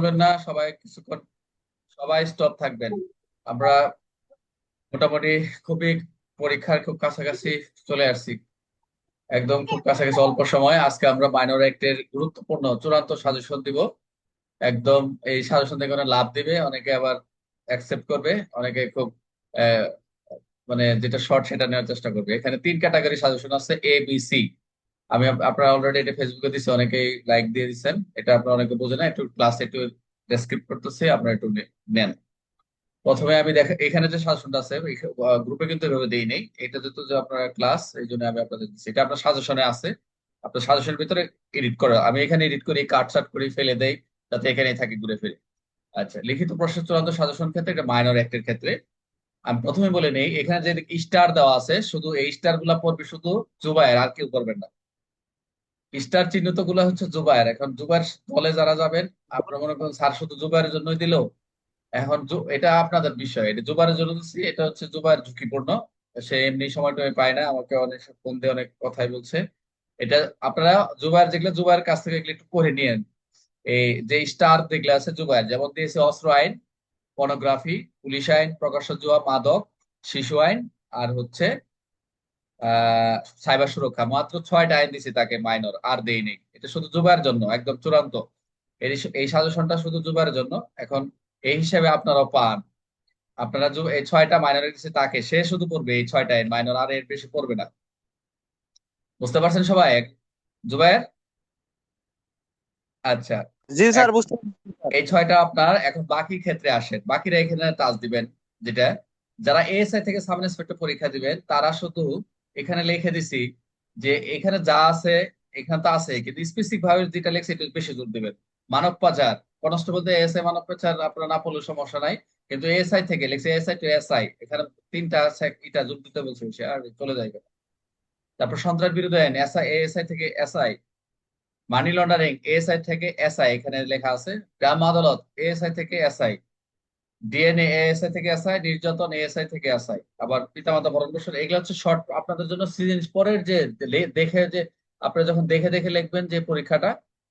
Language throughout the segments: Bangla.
বলবেন না, সবাই কিছুক্ষণ, সবাই স্টপ থাকবেন। আমরা মোটামুটি খুবই পরীক্ষার খুব কাছাকাছি চলে আসছি। একদম খুব কাছাকাছি, অল্প সময়। আজকে আমরা মাইনর অ্যাক্টের গুরুত্বপূর্ণ চূড়ান্ত সাজেশন দিব। একদম এই সাজেশন থেকে লাভ দিবে, অনেকে আবার অ্যাকসেপ্ট করবে, অনেকে খুব মানে যেটা শর্ট সেটা নেওয়ার চেষ্টা করবে। এখানে তিন ক্যাটাগরি সাজেশন আছে এ বি সি আমি আপ- আপনারা অলরেডি এটা ফেসবুকে দিচ্ছি অনেকেই লাইক দিয়ে দিচ্ছেন এটা আপনারা অনেকে বোঝে না, একটু ক্লাস একটু ডেসক্রিপ্ট করতেছি, আপনারা একটু নেন। প্রথমে আমি দেখা, এখানে যে সাজেশনটা আছে গ্রুপে কিন্তু এভাবে দেই নেই। এটা যেহেতু যে আপনার ক্লাস এই জন্য আমি আপনাদের দিচ্ছি এটা আপনার সাজেশনে আছে। আপনার সাজেশনের ভিতরে এডিট করা, আমি এখানে এডিট করি কাট সাট করি, ফেলে দেই, যাতে এখানেই থাকে, ঘুরে ফিরে। আচ্ছা লিখিত প্রশ্নের চূড়ান্ত সাজেশন ক্ষেত্রে এটা মাইনর অ্যাক্টের ক্ষেত্রে। আমি প্রথমে বলে নেই, এখানে যে স্টার দেওয়া আছে, শুধু এই স্টারগুলা পড়বে শুধু জুবায়ের, আর কেউ করবেন না। স্টার চিহ্নিতগুলা হচ্ছে জুবায়ের। এখন জুবায়ের দলে যারা যাবেন, আপনারা মনে করেন স্যার শুধু জুবায়ের জন্যই দিল। এখন এটা আপনাদের বিষয়। এটা জুবায়ের জন্য দিচ্ছি এটা হচ্ছে জুবায়ের ঝুঁকিপূর্ণ। সে এমনি সময়টা পায় না, আমাকে অনেক ফোন দিয়ে অনেক কথাই বলছে। এটা আপনারা জুবায়ের যেগুলো, জুবায়ের কাছ থেকে এগুলো একটু পড়ে নিয়েন। এই যে স্টার যেগুলো আছে জুবায়ের, যেমন দিয়েছে অস্ত্র আইন পর্নোগ্রাফি পুলিশ আইন, প্রকাশ্য জুয়া, মাদক, শিশু আইন, আর হচ্ছে সাইবার সুরক্ষা। মাত্র ছয়টা আইন দিছি তাকে মাইনর আর দেই নেই। এটা শুধু জুবায়ের জন্য একদম চূড়ান্ত। এই সাজেশনটা শুধু জুবায়ের জন্য। এখন এই হিসাবে আপনারাও পান। আপনারা এই ছয়টা মাইনর দিচ্ছে তাকে সে শুধু পড়বে এই ছয়টা আইন মাইনর আর এর বেশি পড়বে না। বুঝতে পারছেন সবাই? জুবায়ের আচ্ছা। জি স্যার বুঝতে এই ছয়টা আপনার এখন বাকি ক্ষেত্রে আসেন। বাকিরা এখানে টাচ দিবেন যেটা যারা এএসআই থেকে সাব ইন্সপেক্টর পরীক্ষা দিবেন তারা শুধু এখানে লিখে দিছি যে এখানে যা আছে, এখানে তো আছে, কিন্তু স্পেসিফিক ভাবে যেটা লিখছে এটা বেশি জোর দিবেন। মানব পাচার কনস্টেবল দিয়ে এএসআই মানব পাচার, আপনার না পড়লে সমস্যা নাই। কিন্তু এএসআই থেকে লিখছে এএসআই টু এসআই এখানে তিনটা sec- এটা যোগ দিতে বলছে বেশি আর চলে যাবে তারপর সন্ত্রাস বিরোধী আইন এসআই এএসআই থেকে এসআই মানি লন্ডারিং এএসআই থেকে এসআই এখানে লেখা আছে, গ্রাম আদালত এএসআই থেকে এসআই ডিএনএ এএসআই থেকে এসআই নির্যাতন এএসআই থেকে এসআই আবার পিতামাতা ভরণ পোষণ, এগুলো হচ্ছে শর্ট আপনাদের জন্য সিজন পরের যে দেখে যে আপনারা যখন দেখে দেখে লিখবেন যে পরীক্ষাটা,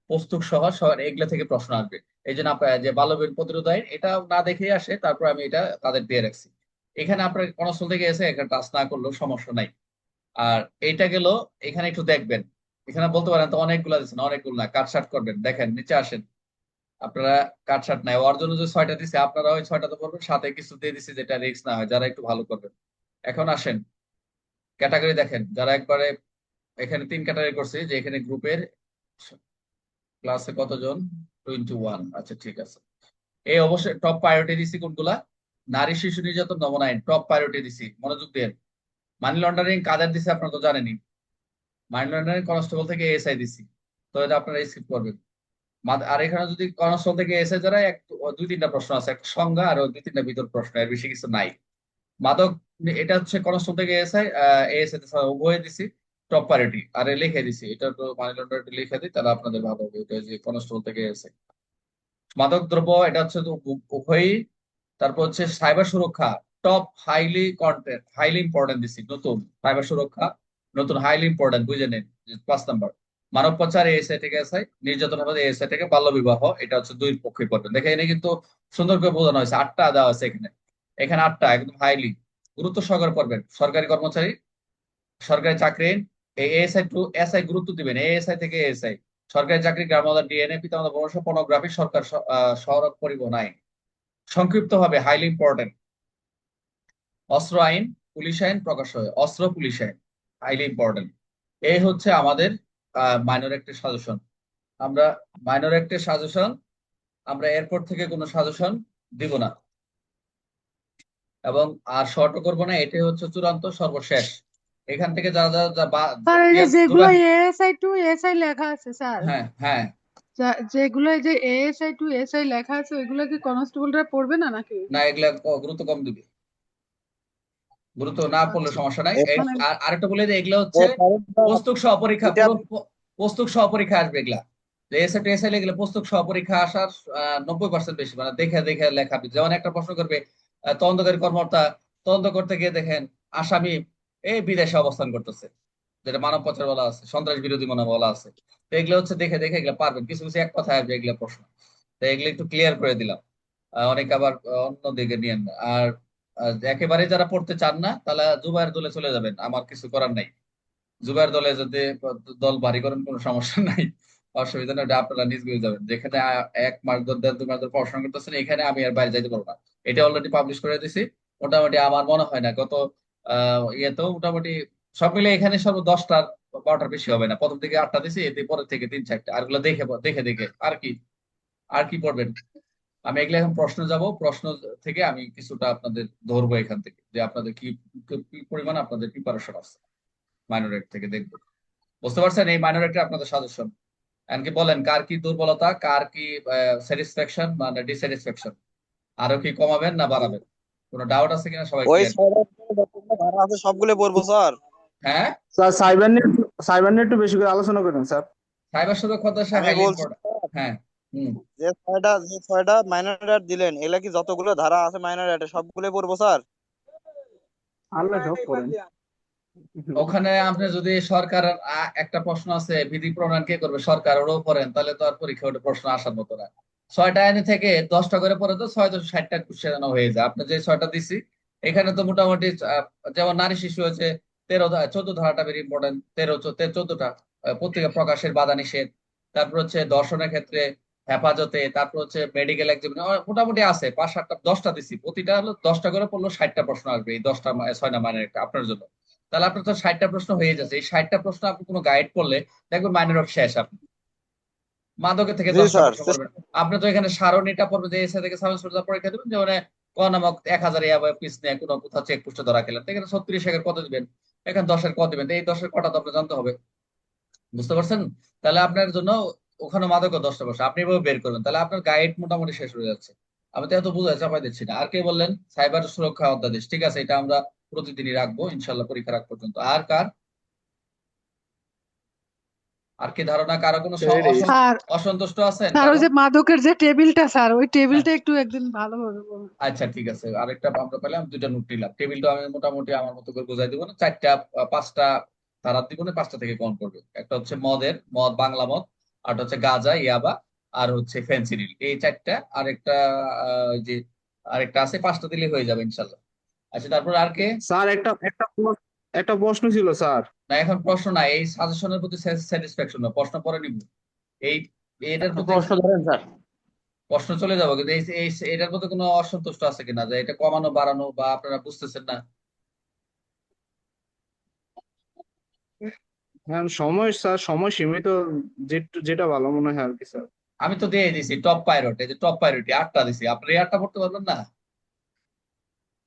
প্রস্তুত সহ এগুলা থেকে প্রশ্ন আসবে। এই জন্য আপনার যে বাল্যবিবাহ প্রতিরোধ আইন এটা না দেখেই আসে, তারপর আমি এটা তাদের দিয়ে রাখছি। এখানে আপনার কনস্টল থেকে এসে এখানে টাচ না করলেও সমস্যা নাই। আর এইটা গেল, এখানে একটু দেখবেন। এখানে বলতে পারেন তো অনেকগুলা দিচ্ছেন অনেকগুলো না কাটসাট করবেন। দেখেন, নিচে আসেন। আপনারা কাটসাট নাই। ওর জন্য যে ছয়টা দিছে, আপনারা ওই ছয়টা তো করবেন সাথে কিছু দিয়ে দিছে যেটা রিস্ক না হয়, যারা একটু ভালো করবেন। এখন আসেন ক্যাটাগরি দেখেন, যারা একবারে এখানে তিন ক্যাটাগরি করছে, যে এখানে গ্রুপের ক্লাসে কতজন? টোয়েন্টি ওয়ান আচ্ছা ঠিক আছে। এই অবশ্যই টপ প্রায়োরিটি দিছি কোনগুলা? নারী শিশু নির্যাতন দমন আইন টপ প্রায়োরিটি দিছি, মনোযোগ দেন মানি লন্ডারিং কাদের দিছে আপনারা তো জানেনই। মানি লন্ডারিং কনস্টেবল থেকে এসআই দিছি। তো এটা আপনারা স্কিপ করবেন। আর এখানে যদি কনস্টেবল থেকে এসে যারা এক দুই তিনটা প্রশ্ন আছে, একটা সংজ্ঞা আর দুই তিনটা ভিতর প্রশ্ন, এর বেশি কিছু নাই। মাদক এটা হচ্ছে কনস্টেবল থেকে এসে এএসআই উভয়ে দিছি টপ প্রায়োরিটি আর লিখে দিছি। এটা তো মানি লন্ডারিং লিখে দিই, তাহলে আপনাদের ভালো হবে এটা যে কনস্টেবল থেকে এসআই মাদক দ্রব্য, এটা হচ্ছে উভয়ই। তারপর হচ্ছে সাইবার সুরক্ষা top highly content highly important দিছি, নতুন সাইবার সুরক্ষা, নতুন হাইলি ইম্পর্টেন্ট বুঝে নিন পাঁচ নাম্বার মানব পাচার এএসআই থেকে এসআই নির্যাতন হবে এএসআই থেকে বাল্য বিবাহ, এটা হচ্ছে দুই পক্ষে পড়বেন দেখে এখানে কিন্তু সুন্দর করে বোঝানো হয়েছে, আটটা দেওয়া আছে এখানে। এখানে আটটা, একদম হাইলি গুরুত্ব সহকারে পড়বেন, সরকারি কর্মচারী, সরকারি চাকরি, এই এএসআই টু এসআই গুরুত্ব দিবেন এএসআই থেকে এএসআই সরকারি চাকরি গ্রামাধার ডিএনএ পিতামাতা বংশ পর্নোগ্রাফি সরকার সড়ক পরিবহন আইন সংক্ষিপ্ত হবে হাইলি ইম্পর্টেন্ট অস্ত্র আইন, পুলিশ আইন প্রকাশ হয়, অস্ত্র পুলিশ আইন হাইলি ইম্পর্টেন্ট এই হচ্ছে আমাদের মাইনর একটা সাজেশন আমরা মাইনর একটা সাজেশন আমরা এয়ারপোর্ট থেকে কোনো সাজেশন দিব না। এবং আর শর্টও করব না এটাই হচ্ছে চূড়ান্ত সর্বশেষ। এখান থেকে যারা যারা যেগুলো এএসআই টু এসআই লেখা আছে স্যার। হ্যাঁ হ্যাঁ। যেগুলো এই যে এএসআই টু এসআই লেখা আছে ওইগুলো কি কনস্টেবলরা পড়বে না নাকি? না এগুলা গুরুত্ব কম দিবে। গুরুত্ব না পড়লে সমস্যা নাই। আর আরেকটা বলে দিই এগুলা হচ্ছে পুস্তক সহ পরীক্ষা পুস্তক সহ পরীক্ষা আসবে এগুলা। যে এসএ টু এসএ পুস্তক সহ পরীক্ষা আসার নব্বই পার্সেন্ট বেশি। মানে দেখে দেখে লেখা যেমন একটা প্রশ্ন করবে তদন্তকারী কর্মকর্তা তদন্ত করতে গিয়ে দেখেন আসামি এই বিদেশে অবস্থান করতেছে। যেটা মানব পাচার বলা আছে সন্ত্রাস বিরোধী মনে বলা আছে। তো এগুলো হচ্ছে দেখে দেখে এগুলো পারবেন। কিছু কিছু এক কথায় আসবে এগুলো প্রশ্ন। তো এগুলো একটু ক্লিয়ার করে দিলাম। অনেকে আবার অন্য দিকে নিয়েন আর একেবারে যারা পড়তে চান না, তাহলে জুবায়ের দলে চলে যাবেন। আমার কিছু করার নাই। জুবায়ের দলে যদি দল ভারী করেন, কোনো সমস্যা নাই। অসুবিধা নেই আপনারা নিজ বুঝে যাবেন। যেখানে এক মাস ধরে, দেড় দু মাস ধরে পড়াশোনা করতেছেন, এখানে আমি আর বাইরে যাইতে পারব না। এটা অলরেডি পাবলিশ করে দিছি। মোটামুটি আমার মনে হয় না, গত ইয়েতেও মোটামুটি সব মিলে এখানে সর্ব দশটার বারোটার বেশি হবে না। প্রথম থেকে আটটা দিছি, এতে পরের থেকে তিন চারটা। আরগুলো দেখে দেখে দেখে। আর কি আর কি পড়বেন? আমি এগুলো এখন প্রশ্ন যাব। প্রশ্ন থেকে আমি কিছুটা আপনাদের ধরবো এখান থেকে যে আপনাদের কি পরিমাণ আপনাদের প্রিপারেশন আছে মাইনরেট থেকে দেখব। বুঝতে পারছেন? এই মাইনরিটি আপনাদের সাজেশন এমনকি বলেন কার কি দুর্বলতা কার কি স্যাটিসফ্যাকশন মানে ডিস্যাটিসফ্যাকশন আরও কি কমাবেন না বাড়াবেন? কোনো ডাউট আছে কিনা সবাই ওই আছে সবগুলো পড়ব স্যার হ্যাঁ? স্যার সাইবার নিয়ে সাইবার নিয়ে একটু বেশি করে আলোচনা করেন স্যার। সাইবার সুরক্ষা। হ্যাঁ। যে ছয়টা যে ছয়টা মাইনর অ্যাড দিলেন এগুলা কি যতগুলো ধারা আছে মাইনর অ্যাডে সবগুলো পড়ব স্যার? আল্লাহ সব করেন। ওখানে আপনি যদি সরকার একটা প্রশ্ন আছে বিধি প্রণয়ন কে করবে? সরকার ওরও পড়েন তাহলে তো আর পরীক্ষা ওটা প্রশ্ন আসার মতো না। ছয়টা আইনে থেকে দশটা করে পড়ে তো ছয় দশ ষাটটা কোশ্চেন হয়ে যায়। আপনি যে ছয়টা দিছি এখানে তো মোটামুটি যেমন নারী শিশু হয়েছে তেরো চোদ্দ ধারাটা ভেরি ইম্পর্টেন্ট তেরো চোদ্দটা পত্রিকা প্রকাশের বাধা নিষেধ। তারপর হচ্ছে দর্শনের ক্ষেত্রে হেফাজতে তারপর হচ্ছে মেডিকেল এক্সামিনেশন মোটামুটি আছে পাঁচ সাতটা দশটা দিছি। প্রতিটা হলো দশটা করে পড়ল ষাটটা প্রশ্ন আসবে এই দশটা ছয়টা মানের একটা আপনার জন্য। তাহলে আপনার তো ষাটটা প্রশ্ন হয়ে যাচ্ছে এই ষাটটা প্রশ্ন আপনি কোনো গাইড পড়লে দেখবেন মাইনের অফ শেষ আপনি। মাদকের থেকে আপনি তো এখানে সারণীটা পড়বে যে এসে থেকে সায়েন্স পরীক্ষা দেবেন যেমন ক নামক এক হাজার পিস নিয়ে কোনো কোথাও চেক পোস্টে ধরা খেলেন। এখানে ছত্রিশ একের কত দিবেন? এখানে দশের কত দিবেন। এই দশের কটা তো আপনার জানতে হবে। বুঝতে পারছেন? তাহলে আপনার জন্য ওখানে মাদক দশটা বসে। আপনি এভাবে বের করবেন তাহলে আপনার গাইড মোটামুটি শেষ হয়ে যাচ্ছে। আমি তো এত বুঝাই চাপাই দিচ্ছি না। আর কে বললেন? সাইবার সুরক্ষা অধ্যাদেশ। ঠিক আছে এটা আমরা প্রতিদিনই রাখব ইনশাল্লাহ পরীক্ষার আগ পর্যন্ত। আর কার? আর কি ধারণা? কারও কোনো অসন্তুষ্ট আছেন? স্যার ওই যে মাদকের যে টেবিলটা স্যার ওই টেবিলটা একটু একদিন ভালোভাবে বলুন। আচ্ছা ঠিক আছে। আরেকটা আমরা পেলাম দুইটা নোট নিলাম। টেবিলটা আমি মোটামুটি আমার মতো করে বোঝাই দিব না। চারটা পাঁচটা ধারার দিব না পাঁচটা থেকে কম করবে। একটা হচ্ছে মদের মদ বাংলা মদ আর হচ্ছে গাঁজা ইয়াবা আর হচ্ছে ফেন্সিডিল এই চারটা আরেকটা আহ, ওই যে আরেকটা আছে পাঁচটা দিলে হয়ে যাবে ইনশাল্লাহ। আচ্ছা তারপর আর কে? স্যার একটা একটা প্রশ্ন- একটা প্রশ্ন ছিল স্যার। না এখন প্রশ্ন না এই সাজেশনের প্রতি স্যাটিসফ্যাকশন না প্রশ্ন পরে নিব। এই এটার প্রতি প্রশ্ন ধরেন স্যার। প্রশ্ন চলে যাব কিন্তু এই এই এটার প্রতি কোনো অসন্তুষ্ট আছে কিনা? যে এটা কমানো বাড়ানো বা আপনারা বুঝতেছেন না? হ্যাঁ সময় স্যার সময় সীমিত যেটা ভালো মনে হয় আর কি স্যার। আমি তো দিয়ে দিছি টপ প্রায়োরিটি এই যে টপ প্রায়োরিটি আটটা দিছি। আপনি এই আটটা পড়তে পারবেন না?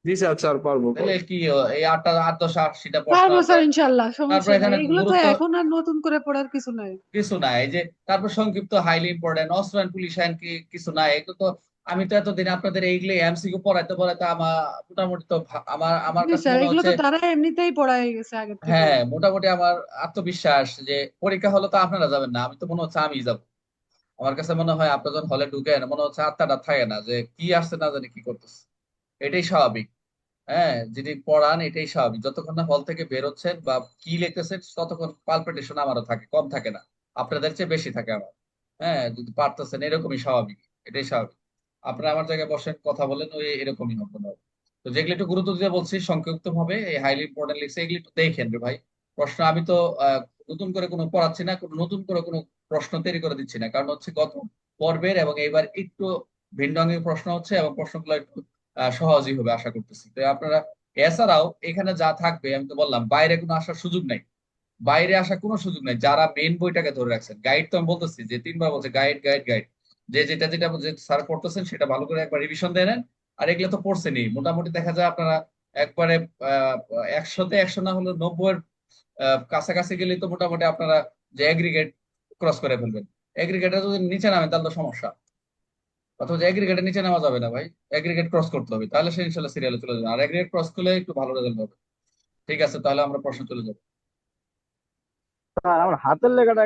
জি স্যার স্যার পারব। তাহলে কি এই আটটা আট দশ আশিটা পারব স্যার তারপর সমস্যা এখানে নেই এগুলো তো গুরুত্ব এখন আর নতুন করে পড়ার কিছু নাই। কিছু নাই। এই যে তারপর সংক্ষিপ্ত হাইলি ইম্পর্টেন্ট অস্ত্র পুলিশ আইন কি কিছু নাই? এগুলো তো আমি তো এতদিন আপনাদের এইগুলো এমসিকিউ পড়াইতে পড়াইতে আমার মোটামুটি তো আমার আমার কাছে মনে এগুলো হচ্ছে তো তারা এমনিতেই পড়াই গেছে আগে থেকে। হ্যাঁ মোটামুটি আমার আত্মবিশ্বাস যে পরীক্ষা হলে তো আপনারা যাবেন না আমি তো মনে হচ্ছে আমি যাব। আমার কাছে মনে হয় আপনারা যখন হলে ঢুকেন মনে হচ্ছে আত্মাটা থাকে না যে কি আসছে না জানি কি করতেছে। এটাই স্বাভাবিক। হ্যাঁ যিনি পড়ান এটাই স্বাভাবিক। যতক্ষণ না হল থেকে বেরোচ্ছেন বা কি লিখতেছেন ততক্ষণ পালপিটেশন আমারও থাকে কম থাকে না। আপনাদের চেয়ে বেশি থাকে আমার। হ্যাঁ যদি পারতেছেন এরকমই স্বাভাবিক এটাই স্বাভাবিক। আপনারা আমার জায়গায় বসেন, কথা বলেন, ওই এরকমই হবে তো যেগুলো একটু গুরুত্ব দিয়ে বলছি সংক্ষিপ্ত ভাবে এই হাইলি ইম্পর্টেন্ট লিখছে এগুলো একটু দেখেন রে ভাই। প্রশ্ন আমি তো নতুন করে কোনো পড়াচ্ছি না, কোনো নতুন করে কোনো প্রশ্ন তৈরি করে দিচ্ছি না। কারণ হচ্ছে গত পর্বের এবং এইবার একটু ভিন্নঙ্গি প্রশ্ন হচ্ছে এবং প্রশ্নগুলো একটু সহজই হবে আশা করতেছি। তো আপনারা, এছাড়াও এখানে যা থাকবে, আমি তো বললাম, বাইরে কোনো আসার সুযোগ নাই। বাইরে আসার কোনো সুযোগ নেই। যারা মেন বইটাকে ধরে রাখছেন গাইড তো আমি বলতেছি যে তিনবার বলছে গাইড গাইড গাইড যে যেটা যেটা স্যার পড়তেছেন সেটা ভালো করে একবার রিভিশন দিয়ে নেন। আর এগুলো তো পড়ছেনই। মোটামুটি দেখা যায় আপনারা একবারে একশোতে একশো না হলে নব্বই কাছাকাছি গেলে তো মোটামুটি আপনারা যে এগ্রিগেট ক্রস করে ফেলবেন। এগ্রিগেটে যদি নিচে নামেন তাহলে তো সমস্যা। অথবা যে এগ্রিগেটের নিচে নামা যাবে না ভাই। এগ্রিগেট ক্রস করতে হবে। তাহলে সে ইনশাল্লাহ সিরিয়ালে চলে যাবে। আর এগ্রিগেট ক্রস করলে একটু ভালো রেজাল্ট হবে। ঠিক আছে, তাহলে আমরা প্রশ্ন চলে যাব। আমার হাতের লেখাটা